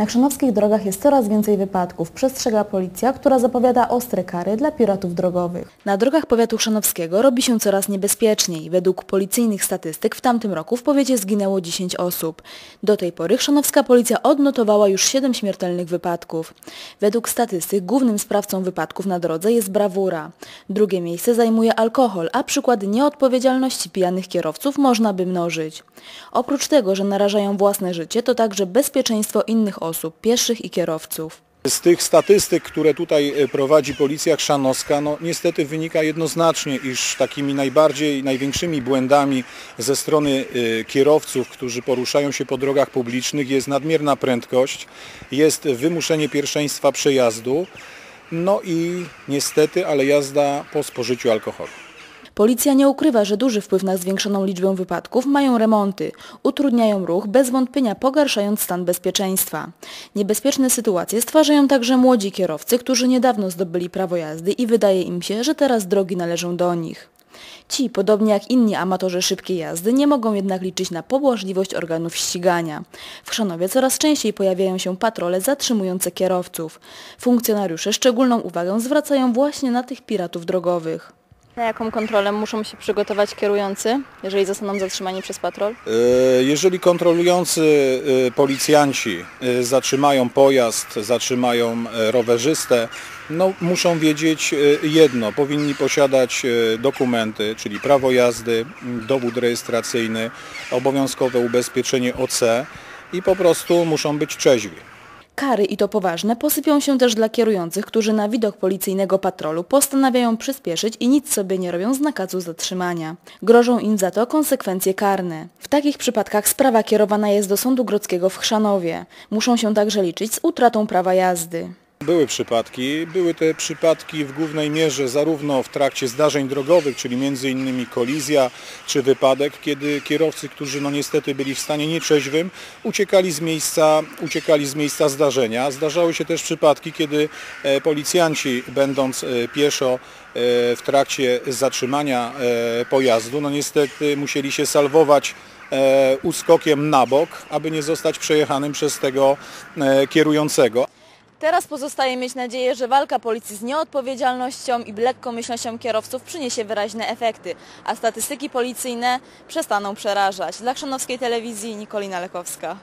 Na chrzanowskich drogach jest coraz więcej wypadków. Przestrzega policja, która zapowiada ostre kary dla piratów drogowych. Na drogach powiatu chrzanowskiego robi się coraz niebezpieczniej. Według policyjnych statystyk w tamtym roku w powiecie zginęło 10 osób. Do tej pory chrzanowska policja odnotowała już 7 śmiertelnych wypadków. Według statystyk głównym sprawcą wypadków na drodze jest brawura. Drugie miejsce zajmuje alkohol, a przykłady nieodpowiedzialności pijanych kierowców można by mnożyć. Oprócz tego, że narażają własne życie, to także bezpieczeństwo innych osób, pieszych i kierowców. Z tych statystyk, które tutaj e, prowadzi Policja Chrzanowska, no niestety wynika jednoznacznie, iż takimi najbardziej, największymi błędami ze strony e, kierowców, którzy poruszają się po drogach publicznych jest nadmierna prędkość, jest wymuszenie pierwszeństwa przejazdu, no i niestety, ale jazda po spożyciu alkoholu. Policja nie ukrywa, że duży wpływ na zwiększoną liczbę wypadków mają remonty. Utrudniają ruch, bez wątpienia pogarszając stan bezpieczeństwa. Niebezpieczne sytuacje stwarzają także młodzi kierowcy, którzy niedawno zdobyli prawo jazdy i wydaje im się, że teraz drogi należą do nich. Ci, podobnie jak inni amatorzy szybkiej jazdy, nie mogą jednak liczyć na pobłażliwość organów ścigania. W Chrzanowie coraz częściej pojawiają się patrole zatrzymujące kierowców. Funkcjonariusze szczególną uwagę zwracają właśnie na tych piratów drogowych. Na jaką kontrolę muszą się przygotować kierujący, jeżeli zostaną zatrzymani przez patrol? E, Jeżeli kontrolujący e, policjanci e, zatrzymają pojazd, zatrzymają rowerzystę, no muszą wiedzieć jedno, powinni posiadać dokumenty, czyli prawo jazdy, dowód rejestracyjny, obowiązkowe ubezpieczenie OC i po prostu muszą być trzeźwi. Kary i to poważne posypią się też dla kierujących, którzy na widok policyjnego patrolu postanawiają przyspieszyć i nic sobie nie robią z nakazu zatrzymania. Grożą im za to konsekwencje karne. W takich przypadkach sprawa kierowana jest do Sądu Grodzkiego w Chrzanowie. Muszą się także liczyć z utratą prawa jazdy. Były przypadki, były te przypadki w głównej mierze zarówno w trakcie zdarzeń drogowych, czyli między innymi kolizja czy wypadek, kiedy kierowcy, którzy no niestety byli w stanie nieczeźwym, uciekali z miejsca, uciekali z miejsca zdarzenia. Zdarzały się też przypadki, kiedy e, policjanci będąc e, pieszo e, w trakcie zatrzymania pojazdu, no niestety musieli się salwować uskokiem na bok, aby nie zostać przejechanym przez tego kierującego. Teraz pozostaje mieć nadzieję, że walka policji z nieodpowiedzialnością i lekkomyślnością kierowców przyniesie wyraźne efekty, a statystyki policyjne przestaną przerażać. Dla Chrzanowskiej Telewizji Nikolina Lekowska.